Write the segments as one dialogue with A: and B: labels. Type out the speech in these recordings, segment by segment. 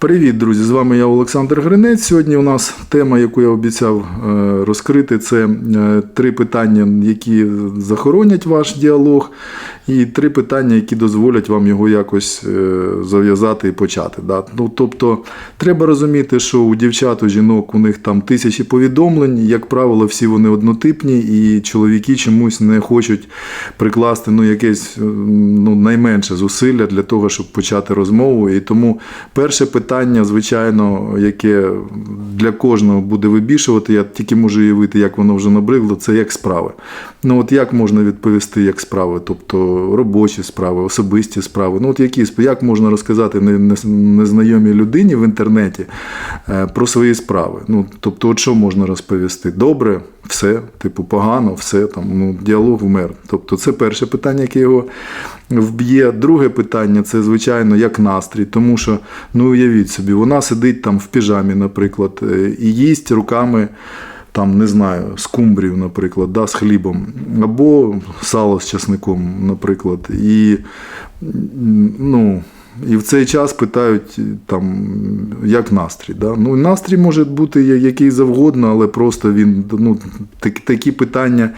A: Привіт, друзі! З вами я Олександр Гринець. Сьогодні у нас тема, яку я обіцяв е, розкрити, це е, три питання, які захоронять ваш діалог, і три питання, які дозволять вам його якось е, зав'язати і почати. Ну, тобто, треба розуміти, що у дівчат, у жінок у них там тисячі повідомлень, як правило, всі вони однотипні, і чоловіки чомусь не хочуть прикласти ну, якесь ну, найменше зусилля для того, щоб почати розмову. І тому перше питання, звичайно, яке для кожного буде вибішувати, я тільки можу уявити, як воно вже набридло, це як справи. Ну от як можна відповісти, як справи, тобто робочі справи, особисті справи. Ну от які як можна розказати не- не- незнайомій людині в інтернеті е, про свої справи? Ну тобто, от що можна розповісти? Добре, все, типу, погано, все там. Ну діалог вмер. Тобто, це перше питання, яке його вб'є. Друге питання це звичайно як настрій, тому що ну уявіть собі, вона сидить там в піжамі, наприклад, е, і їсть руками. Там, не знаю, скумбрію, наприклад, да, з хлібом, або сало з часником, наприклад. І, ну, і в цей час питають, там, як настрій. Да? Ну, настрій може бути який завгодно, але просто він ну, так, такі питання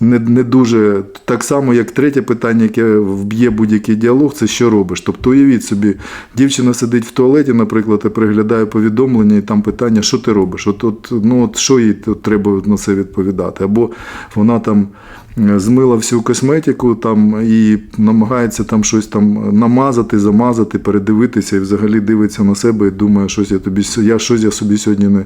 A: не, не дуже. Так само, як третє питання, яке вб'є будь-який діалог, це що робиш. Тобто, уявіть собі, дівчина сидить в туалеті, наприклад, і переглядає повідомлення, і там питання, що ти робиш? От, от, ну, от що їй треба на це відповідати? Або вона там е, змила всю косметику там і намагається там щось там намазати, замазати, передивитися і взагалі дивиться на себе і думає, щось я тобі я щось я собі сьогодні не,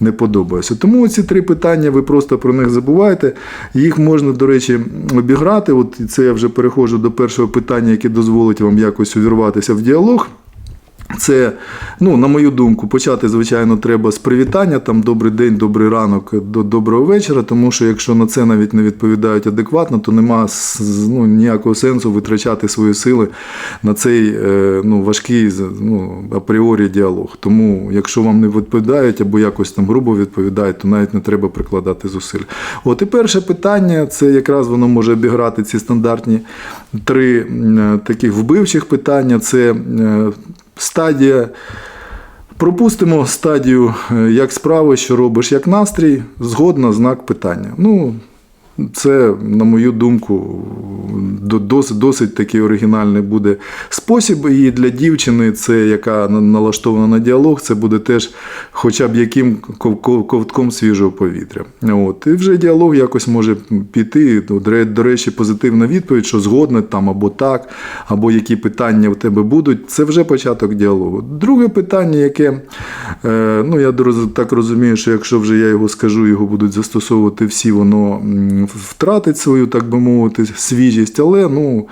A: не подобаюся. Тому ці три питання ви просто про них забуваєте. Їх можна, до речі, обіграти. От це я вже переходжу до першого питання, яке дозволить вам якось увірватися в діалог. Це, ну, на мою думку, почати, звичайно, треба з привітання, там добрий день, добрий ранок, до доброго вечора, тому що якщо на це навіть не відповідають адекватно, то нема ну, ніякого сенсу витрачати свої сили на цей е, ну, важкий ну, апріорі діалог. Тому, якщо вам не відповідають або якось там грубо відповідають, то навіть не треба прикладати зусиль. От і перше питання це якраз воно може обіграти ці стандартні три таких вбивчих питання. Це е, стадія. Пропустимо стадію, е, як справи, що робиш, як настрій, згодна знак питання. Ну, це, на мою думку, досить, досить такий оригінальний буде спосіб. І для дівчини, це яка налаштована на діалог, це буде теж хоча б яким ков- ков- ковтком свіжого повітря. От. І вже діалог якось може піти. До речі, позитивна відповідь, що згодна там або так, або які питання в тебе будуть. Це вже початок діалогу. Друге питання, яке е, ну я так розумію, що якщо вже я його скажу, його будуть застосовувати всі, воно втратить свою, так би мовити, свіжість. Але ну.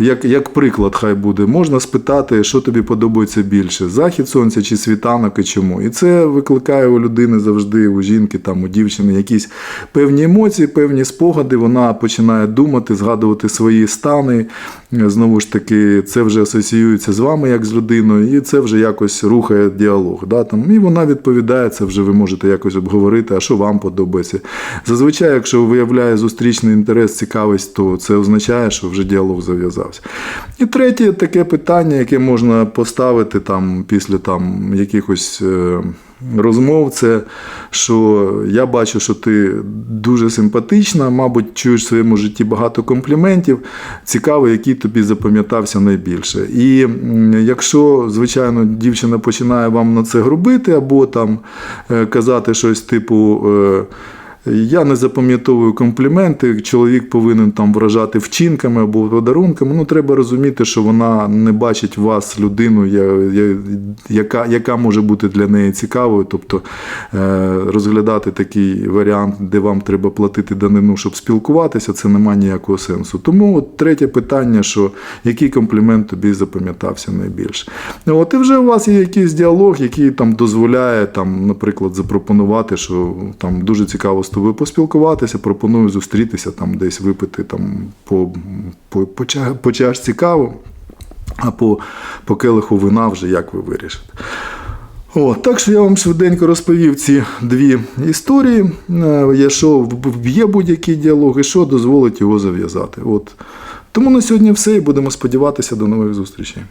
A: Як, як приклад, хай буде, можна спитати, що тобі подобається більше: захід сонця чи світанок і чому. І це викликає у людини завжди, у жінки, там, у дівчини якісь певні емоції, певні спогади. Вона починає думати, згадувати свої стани. Знову ж таки, це вже асоціюється з вами як з людиною, і це вже якось рухає діалог. Да? Там, і вона відповідає, це вже ви можете якось обговорити, а що вам подобається. Зазвичай, якщо виявляє зустрічний інтерес, цікавість, то це означає, що вже діалог зав'язався. І третє таке питання, яке можна поставити там після там якихось. Е, Розмов це, що я бачу, що ти дуже симпатична, мабуть, чуєш в своєму житті багато компліментів. Цікаво, який тобі запам'ятався найбільше. І якщо, звичайно, дівчина починає вам на це грубити, або там е, казати щось типу. Я не запам'ятовую компліменти. Чоловік повинен там вражати вчинками або подарунками. Ну, треба розуміти, що вона не бачить вас людину, яка, яка може бути для неї цікавою. Тобто е, розглядати такий варіант, де вам треба платити данину, щоб спілкуватися, це немає ніякого сенсу. Тому от третє питання, що який комплімент тобі запам'ятався найбільше. От і вже у вас є якийсь діалог, який там дозволяє, там, наприклад, запропонувати, що там дуже цікаво з тобою поспілкуватися, пропоную зустрітися, там десь випити там по, по, по, по чашці каву, а по, по келиху вина вже як ви вирішите. О, так що я вам швиденько розповів ці дві історії, е, є, що вб'є будь-який діалог і що дозволить його зав'язати. От. Тому на сьогодні все і будемо сподіватися до нових зустрічей.